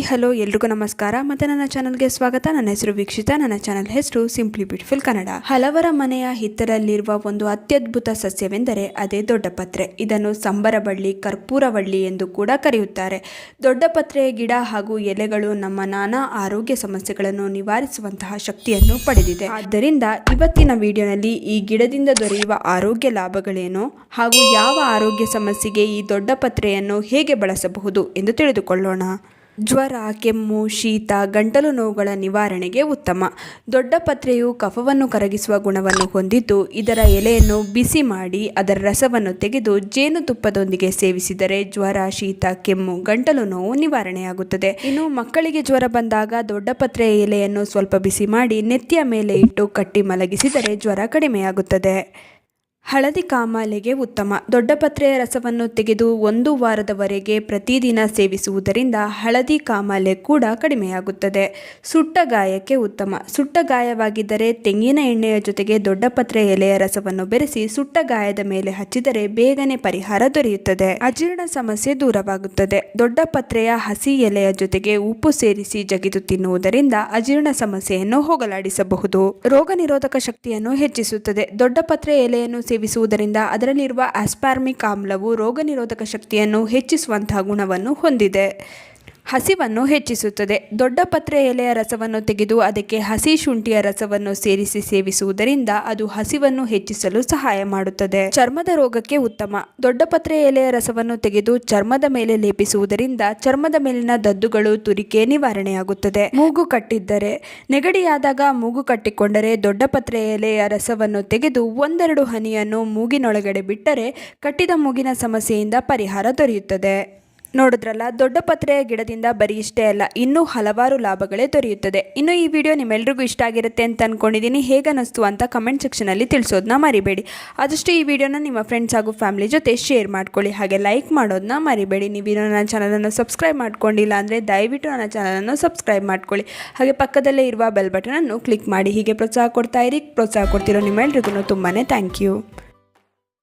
Hi, hello, ಎಲ್ರಿಗೂ ನಮಸ್ಕಾರ. ಮತ್ತು ನನ್ನ ಚಾನಲ್ಗೆ ಸ್ವಾಗತ. ನನ್ನ ಹೆಸರು ವೀಕ್ಷಿತ. ನನ್ನ ಚಾನಲ್ ಹೆಸರು ಸಿಂಪ್ಲಿ ಬ್ಯೂಟಿಫುಲ್ ಕನ್ನಡ ಹಲವರ ಮನೆಯ ಹಿತ್ತರಲ್ಲಿರುವ ಒಂದು ಅತ್ಯದ್ಭುತ ಸಸ್ಯವೆಂದರೆ ಅದೇ ದೊಡ್ಡಪತ್ರೆ. ಇದನ್ನು ಸಂಬರಬಳ್ಳಿ ಕರ್ಪೂರವಳ್ಳಿ ಎಂದು ಕೂಡ ಕರೆಯುತ್ತಾರೆ. ದೊಡ್ಡಪತ್ರೆಯ ಗಿಡ ಹಾಗೂ ಎಲೆಗಳು ನಮ್ಮ ನಾನಾ ಆರೋಗ್ಯ ಸಮಸ್ಯೆಗಳನ್ನು ನಿವಾರಿಸುವಂತಹ ಶಕ್ತಿಯನ್ನು ಪಡೆದಿದೆ. ಆದ್ದರಿಂದ ಇವತ್ತಿನ ವಿಡಿಯೋನಲ್ಲಿ ಈ ಗಿಡದಿಂದ ದೊರೆಯುವ ಆರೋಗ್ಯ ಲಾಭಗಳೇನು ಹಾಗೂ ಯಾವ ಆರೋಗ್ಯ ಸಮಸ್ಯೆಗೆ ಈ ದೊಡ್ಡಪತ್ರೆಯನ್ನು ಹೇಗೆ ಬಳಸಬಹುದು ಎಂದು ತಿಳಿದುಕೊಳ್ಳೋಣ. ಜ್ವರ, ಕೆಮ್ಮು, ಶೀತ, ಗಂಟಲು ನೋವುಗಳ ನಿವಾರಣೆಗೆ ಉತ್ತಮ. ದೊಡ್ಡ ಪತ್ರೆಯು ಕಫವನ್ನು ಕರಗಿಸುವ ಗುಣವನ್ನು ಹೊಂದಿದ್ದು, ಇದರ ಎಲೆಯನ್ನು ಬಿಸಿ ಮಾಡಿ ಅದರ ರಸವನ್ನು ತೆಗೆದು ಜೇನುತುಪ್ಪದೊಂದಿಗೆ ಸೇವಿಸಿದರೆ ಜ್ವರ, ಶೀತ, ಕೆಮ್ಮು, ಗಂಟಲು ನೋವು ನಿವಾರಣೆಯಾಗುತ್ತದೆ. ಇನ್ನು ಮಕ್ಕಳಿಗೆ ಜ್ವರ ಬಂದಾಗ ದೊಡ್ಡ ಪತ್ರೆಯ ಎಲೆಯನ್ನು ಸ್ವಲ್ಪ ಬಿಸಿ ಮಾಡಿ ನೆತ್ತಿಯ ಮೇಲೆ ಇಟ್ಟು ಕಟ್ಟಿ ಮಲಗಿಸಿದರೆ ಜ್ವರ ಕಡಿಮೆಯಾಗುತ್ತದೆ. ಹಳದಿ ಕಾಮಾಲೆಗೆ ಉತ್ತಮ. ದೊಡ್ಡಪತ್ರೆಯ ರಸವನ್ನು ತೆಗೆದು ಒಂದು ವಾರದವರೆಗೆ ಪ್ರತಿದಿನ ಸೇವಿಸುವುದರಿಂದ ಹಳದಿ ಕಾಮಾಲೆ ಕೂಡ ಕಡಿಮೆಯಾಗುತ್ತದೆ. ಸುಟ್ಟ ಗಾಯಕ್ಕೆ ಉತ್ತಮ. ಸುಟ್ಟ ಗಾಯವಾಗಿದ್ದರೆ ತೆಂಗಿನ ಎಣ್ಣೆಯ ಜೊತೆಗೆ ದೊಡ್ಡಪತ್ರೆ ಎಲೆಯ ರಸವನ್ನು ಬೆರೆಸಿ ಸುಟ್ಟ ಗಾಯದ ಮೇಲೆ ಹಚ್ಚಿದರೆ ಬೇಗನೆ ಪರಿಹಾರ ದೊರೆಯುತ್ತದೆ. ಅಜೀರ್ಣ ಸಮಸ್ಯೆ ದೂರವಾಗುತ್ತದೆ. ದೊಡ್ಡಪತ್ರೆಯ ಹಸಿ ಎಲೆಯ ಜೊತೆಗೆ ಉಪ್ಪು ಸೇರಿಸಿ ಜಗಿದು ತಿನ್ನುವುದರಿಂದ ಅಜೀರ್ಣ ಸಮಸ್ಯೆಯನ್ನು ಹೋಗಲಾಡಿಸಬಹುದು. ರೋಗ ನಿರೋಧಕ ಶಕ್ತಿಯನ್ನು ಹೆಚ್ಚಿಸುತ್ತದೆ. ದೊಡ್ಡಪತ್ರೆ ಎಲೆಯನ್ನು ಸೇವಿಸುವುದರಿಂದ ಅದರಲ್ಲಿರುವ ಆಸ್ಪಾರ್ಮಿಕ್ ಆಮ್ಲವು ರೋಗ ನಿರೋಧಕ ಶಕ್ತಿಯನ್ನು ಹೆಚ್ಚಿಸುವಂತಹ ಗುಣವನ್ನು ಹೊಂದಿದೆ. ಹಸಿವನ್ನು ಹೆಚ್ಚಿಸುತ್ತದೆ. ದೊಡ್ಡ ಪತ್ರೆ ಎಲೆಯ ರಸವನ್ನು ತೆಗೆದು ಅದಕ್ಕೆ ಹಸಿ ಶುಂಠಿಯ ರಸವನ್ನು ಸೇರಿಸಿ ಸೇವಿಸುವುದರಿಂದ ಅದು ಹಸಿವನ್ನು ಹೆಚ್ಚಿಸಲು ಸಹಾಯ ಮಾಡುತ್ತದೆ. ಚರ್ಮದ ರೋಗಕ್ಕೆ ಉತ್ತಮ. ದೊಡ್ಡ ಪತ್ರೆ ಎಲೆಯ ರಸವನ್ನು ತೆಗೆದು ಚರ್ಮದ ಮೇಲೆ ಲೇಪಿಸುವುದರಿಂದ ಚರ್ಮದ ಮೇಲಿನ ದದ್ದುಗಳು ತುರಿಕೆ ನಿವಾರಣೆಯಾಗುತ್ತದೆ. ಮೂಗು ಕಟ್ಟಿದ್ದರೆ, ನೆಗಡಿಯಾದಾಗ ಮೂಗು ಕಟ್ಟಿಕೊಂಡರೆ ದೊಡ್ಡ ಪತ್ರೆ ಎಲೆಯ ರಸವನ್ನು ತೆಗೆದು ಒಂದೆರಡು ಹನಿಯನ್ನು ಮೂಗಿನೊಳಗಡೆ ಬಿಟ್ಟರೆ ಕಟ್ಟಿದ ಮೂಗಿನ ಸಮಸ್ಯೆಯಿಂದ ಪರಿಹಾರ ದೊರೆಯುತ್ತದೆ. ನೋಡಿದ್ರಲ್ಲ, ದೊಡ್ಡ ಪತ್ರೆಯ ಗಿಡದಿಂದ ಬರೀ ಇಷ್ಟೇ ಅಲ್ಲ, ಇನ್ನೂ ಹಲವಾರು ಲಾಭಗಳೇ ದೊರೆಯುತ್ತದೆ. ಇನ್ನು ಈ ವಿಡಿಯೋ ನಿಮ್ಮೆಲ್ರಿಗೂ ಇಷ್ಟ ಆಗಿರುತ್ತೆ ಅಂತ ಅಂದ್ಕೊಂಡಿದ್ದೀನಿ ಹೇಗನ್ನಿಸ್ತು ಅಂತ ಕಮೆಂಟ್ ಸೆಕ್ಷನಲ್ಲಿ ತಿಳಿಸೋದನ್ನ ಮರಿಬೇಡಿ. ಆದಷ್ಟು ಈ ವಿಡಿಯೋನ ನಿಮ್ಮ ಫ್ರೆಂಡ್ಸ್ ಹಾಗೂ ಫ್ಯಾಮಿಲಿ ಜೊತೆ ಶೇರ್ ಮಾಡ್ಕೊಳ್ಳಿ. ಹಾಗೆ ಲೈಕ್ ಮಾಡೋದನ್ನ ಮರಿಬೇಡಿ. ನೀವು ನನ್ನ ಚಾನಲನ್ನು ಸಬ್ಸ್ಕ್ರೈಬ್ ಮಾಡ್ಕೊಂಡಿಲ್ಲ ಅಂದರೆ ದಯವಿಟ್ಟು ನನ್ನ ಚಾನಲನ್ನು ಸಬ್ಸ್ಕ್ರೈಬ್ ಮಾಡ್ಕೊಳ್ಳಿ. ಹಾಗೆ ಪಕ್ಕದಲ್ಲೇ ಇರುವ ಬೆಲ್ ಬಟನನ್ನು ಕ್ಲಿಕ್ ಮಾಡಿ. ಹೀಗೆ ಪ್ರೋತ್ಸಾಹ ಕೊಡ್ತಾ ಇರಿ. ಪ್ರೋತ್ಸಾಹ ಕೊಡ್ತಿರೋ ನಿಮ್ಮೆಲ್ರಿಗೂ ತುಂಬಾ ಥ್ಯಾಂಕ್ ಯು